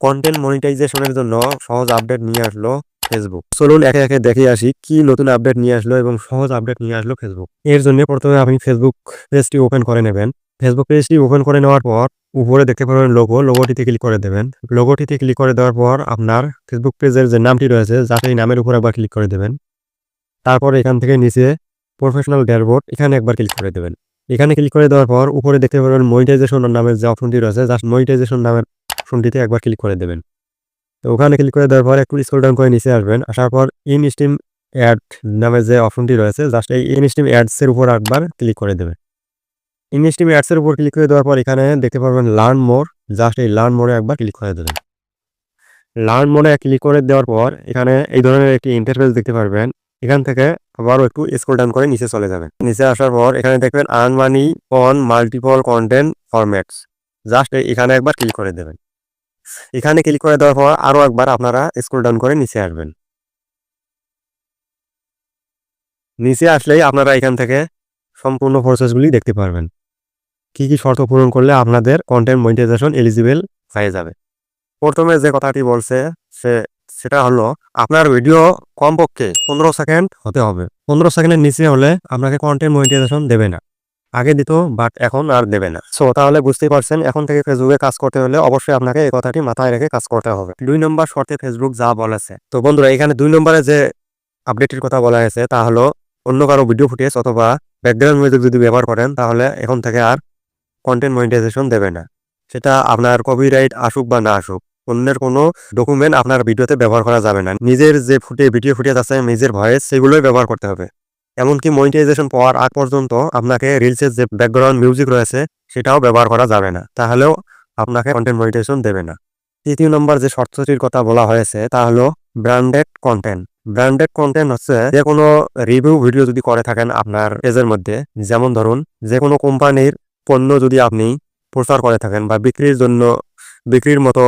Content মনিটাইজেশনের জন্য সহজ আপডেট নিয়ে আসলো ফেসবুক চলুন একে একে দেখে আসি কি নতুন আপডেট নিয়ে আসলো এবং সহজ আপডেট নিয়ে আসলো ফেসবুক এর জন্য প্রথমে আপনি ফেসবুক পেজটি ওপেন করে নেবেন। ফেসবুক পেজটি ওপেন করে নেওয়ার পর উপরে দেখতে পাবেন লোগো লোগোটিতে ক্লিক করে দেবেন। লোগোটিতে ক্লিক করে দেওয়ার পর আপনার ফেসবুক পেজের যে নামটি রয়েছে যাতে এই নামের উপর একবার ক্লিক করে দেবেন। তারপর এখান থেকে নিচে প্রফেশনাল ড্যাশবোর্ড এখানে একবার ক্লিক করে দেবেন। এখানে ক্লিক করে দেওয়ার পর উপরে দেখতে পাবেন মনিটাইজেশন নামের যে অপশনটি রয়েছে জাস্ট মনিটাইজেশন নামের অপশনটিতে একবার ক্লিক করে দেবেন। তো ওখানে ক্লিক করে দেওয়ার পর একটু স্ক্রল ডাউন করে নিচে আসবেন। আসার পর ইন স্টিম অ্যাড নামের যে অপশনটি রয়েছে জাস্ট এই ইন স্টিম অ্যাডসের উপর একবার ক্লিক করে দেবেন। ইন স্টিম অ্যাডসের উপর ক্লিক করে দেওয়ার পর এখানে দেখতে পারবেন লার্ন মোর জাস্ট এই লার্ন মোড়ে একবার ক্লিক করে দেবেন। লার্ন মোড়ে ক্লিক করে দেওয়ার পর এখানে এই ধরনের একটি ইন্টারফেস দেখতে পারবেন। এখান থেকে আবারও একটু স্ক্রল ডাউন করে নিচে চলে যাবেন। নিচে আসার পর এখানে দেখবেন earn money on multiple content formats just এখানে একবার ক্লিক করে দেবেন। এখানে ক্লিক করে দেওয়ার পর আরও একবার আপনারা স্ক্রল ডাউন করে নিচে আসবেন। নিচে আসলেই আপনারা এখান থেকে সম্পূর্ণ প্রসেসগুলি দেখতে পারবেন। কি কি শর্ত পূরণ করলে আপনাদের কন্টেন্ট মনিটাইজেশন এলিজিবল হয়ে যাবে। প্রথমে যে কথাটি বলছে, সে, সেটা হলো আপনার ভিডিও কমপক্ষে পনেরো সেকেন্ড হতে হবে। পনেরো সেকেন্ডের নিচে হলে আপনাকে কন্টেন্ট মনিটাইজেশন দেবে না। আগে দিত বাট এখন আর দেবে না। সো তাহলে বুঝতেই পারছেন, এখন থেকে ফেসবুকে কাজ করতে হলে অবশ্যই আপনাকে এই কথাটি মাথায় রেখে কাজ করতে হবে। দুই নম্বর শর্তে ফেসবুক যা বলেছে। তো বন্ধুরা, এখানে দুই নম্বরে যে আপডেটের কথা বলা হয়েছে, তা হলো অন্য কারও ভিডিও ফুটেজ অথবা ব্যাকগ্রাউন্ড মিউজিক যদি ব্যবহার করেন, তাহলে এখন থেকে আর কন্টেন্ট মনিটাইজেশন দেবে না। সেটা আপনার কপিরাইট আসুক বা না আসুক, অন্যের কোনো ডকুমেন্ট আপনার ভিডিওতে ব্যবহার করা যাবে না। নিজের যে ফুটে ভিডিও ফুটেজ আছে, নিজের ভয়েস সেগুলোই ব্যবহার করতে হবে। এমনকি মনিটাইজেশন পাওয়ার আগ পর্যন্ত আপনাকে রিলসের যে ব্যাকগ্রাউন্ড মিউজিক রয়েছে, সেটাও ব্যবহার করা যাবে না। তাহলেও আপনাকে কন্টেন্ট মনিটাইজেশন দেবে না। তৃতীয় নম্বর যে শর্তটির কথা বলা হয়েছে, তা হলো ব্র্যান্ডেড কন্টেন্ট ব্র্যান্ডেড কন্টেন্ট হচ্ছে যে কোনো রিভিউ ভিডিও যদি করে থাকেন আপনার পেজের মধ্যে, যেমন ধরুন যে কোনো কোম্পানির পণ্য যদি আপনি প্রচার করে থাকেন বা বিক্রির জন্য বিক্রির মতো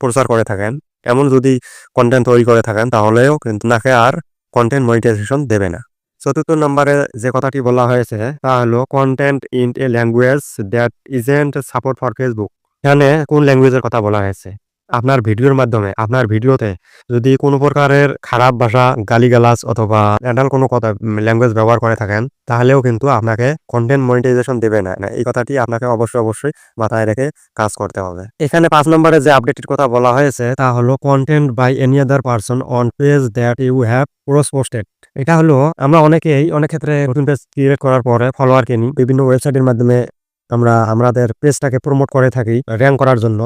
প্রচার করে থাকেন, এমন যদি কন্টেন্ট তৈরি করে থাকেন, তাহলেও কিন্তু নাকে আর কন্টেন্ট মনিটাইজেশন দেবে না। চতুর্থ নম্বরে যে কথাটি বলা হয়েছে, তা হলো content in a language that isn't support for Facebook এখানে কোন ল্যাঙ্গুয়েজের কথা বলা হয়েছে? আপনার ভিডিওর মাধ্যমে। আপনার ভিডিওতে যদি কোনো প্রকারের খারাপ ভাষা, গালিগালাজ অথবা অ্যাডাল কোনো কথা ল্যাঙ্গুয়েজ ব্যবহার করে থাকেন, তাহলেও কিন্তু আপনাকে কন্টেন্ট মনিটাইজেশন দেবে না। এই কথাটি আপনাকে অবশ্যই অবশ্যই মাথায় রেখে কাজ করতে হবে। এখানে পাঁচ নম্বরে যে আপডেটের কথা বলা হয়েছে, তা হলো content by any other person on page that you have cross posted এটা হলো, আমরা অনেকেই অনেক ক্ষেত্রে নতুন পেজ ক্রিয়েট করার পরে ফলোয়ার কিনি বিভিন্ন ওয়েবসাইটের মাধ্যমে আমরা, আমাদের পেজটাকে প্রমোট করে থাকি র্যাঙ্ক করার জন্য।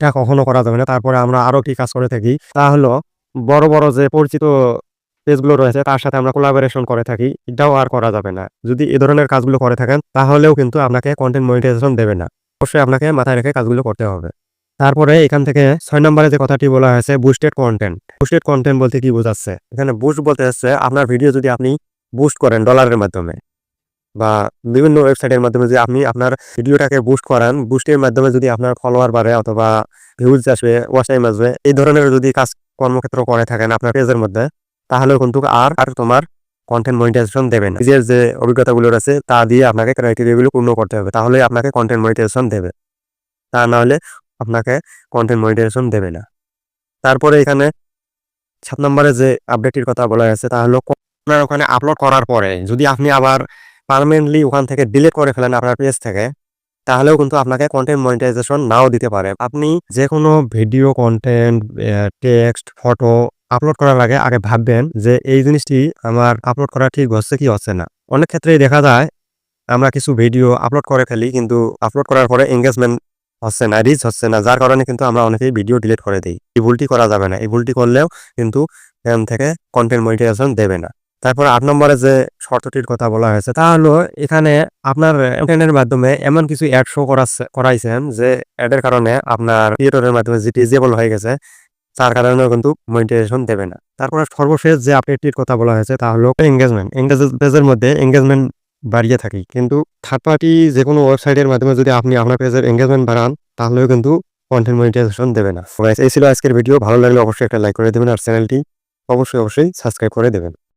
এটা কখনো করা যাবে না। তারপরে আমরা আরও কি কাজ করে থাকি? তা হলো, বড় বড় যে পরিচিত পেজগুলো রয়েছে, তার সাথে আমরা কোলাবোরেশন করে থাকি। এটাও আর করা যাবে না। যদি এ ধরনের কাজগুলো করে থাকেন, তাহলেও কিন্তু আপনাকে কন্টেন্ট মনিটাইজেশন দেবে না। অবশ্যই আপনাকে মাথায় রেখে কাজগুলো করতে হবে। তারপরে এখান থেকে ছয় নম্বরে যে কথাটি বলা হয়েছে বুস্টেড কন্টেন্ট বুস্টেড কন্টেন্ট বলতে কি বোঝাচ্ছে? এখানে বুস্ট বলতে হচ্ছে আপনার ভিডিও যদি আপনি বুস্ট করেন ডলারের মাধ্যমে বা বিভিন্ন ওয়েবসাইটের মাধ্যমে যদি আপনি আপনার ভিডিওটাকে বুস্ট করান বুস্টের মাধ্যমে যদি আপনার ফলোয়ার বাড়ে অথবা ভিউজ আসবে ওয়াচ টাইম আসবে, এই ধরনের যদি কাজ কর্মক্ষেত্র করে থাকেন আপনার পেজের মধ্যে তাহলে কিন্তু আর আর তোমার কন্টেন্ট মনিটাইজেশন দেবে না। নিজের যে অভিজ্ঞতাগুলো আছে তা দিয়ে আপনাকে ক্রাইটেরিয়াগুলো পূর্ণ করতে হবে, তাহলে আপনাকে কন্টেন্ট মনিটাইজেশন দেবে। তা না হলে আপনাকে কন্টেন্ট মনিটাইজেশন দেবে না। তারপরে এখানে সাত নম্বরে যে আপডেটটির কথা বলা হয়েছে, তা হলো আপনার ওখানে আপলোড করার পরে যদি আপনি আবার পারমানেন্টলি ওখান থেকে ডিলিট করে ফেলেন আপনার পেজ থেকে, তাহলেও কিন্তু আপনাকে কন্টেন্ট মনিটাইজেশন নাও দিতে পারে। আপনি যে কোনো video content text photo upload করার আগে আগে ভাববেন যে এই জিনিসটি আমার আপলোড করা ঠিক হচ্ছে কি হচ্ছে না। অনেক ক্ষেত্রেই দেখা যায়, আমরা কিছু ভিডিও আপলোড করে ফেলি, কিন্তু আপলোড করার পরে এঙ্গেজমেন্ট হচ্ছে না, রিচ হচ্ছে না। যার কারণে কিন্তু আমরা অনেকেই ভিডিও ডিলিট করে দিই। এই ভুলটি করা যাবে না। এই ভুলটি করলেও কিন্তু এখান থেকে কন্টেন্ট মনিটাইজেশন দেবে না। তারপর আট নম্বরে যে শর্তটির কথা বলা হয়েছে, তা হলো এখানে আপনার কন্টেন্টের মাধ্যমে এমন কিছু অ্যাড শো করাইছেন যে অ্যাডের কারণে আপনার ক্রিয়েটরের মাধ্যমে যে ডিজেবল হয়ে গেছে, তার কারণেও কিন্তু মনিটাইজেশন দেবে না। তারপরে সর্বশেষ যে আপডেটটির কথা বলা হয়েছে, তা হলো এঙ্গেজমেন্ট এঙ্গেজের মধ্যে এঙ্গেজমেন্ট বাড়িয়ে থাকি। কিন্তু থার্ড পার্টি যে কোনো ওয়েবসাইটের মাধ্যমে যদি আপনি আপনার পেজের এঙ্গেজমেন্ট বাড়ান, তাহলেও কিন্তু কন্টেন্ট মনিটাইজেশন দেবে না। এই ছিল আজকের ভিডিও ভালো লাগলে অবশ্যই একটা লাইক করে দেবেন আর চ্যানেলটি অবশ্যই অবশ্যই সাবস্ক্রাইব করে দেবেন।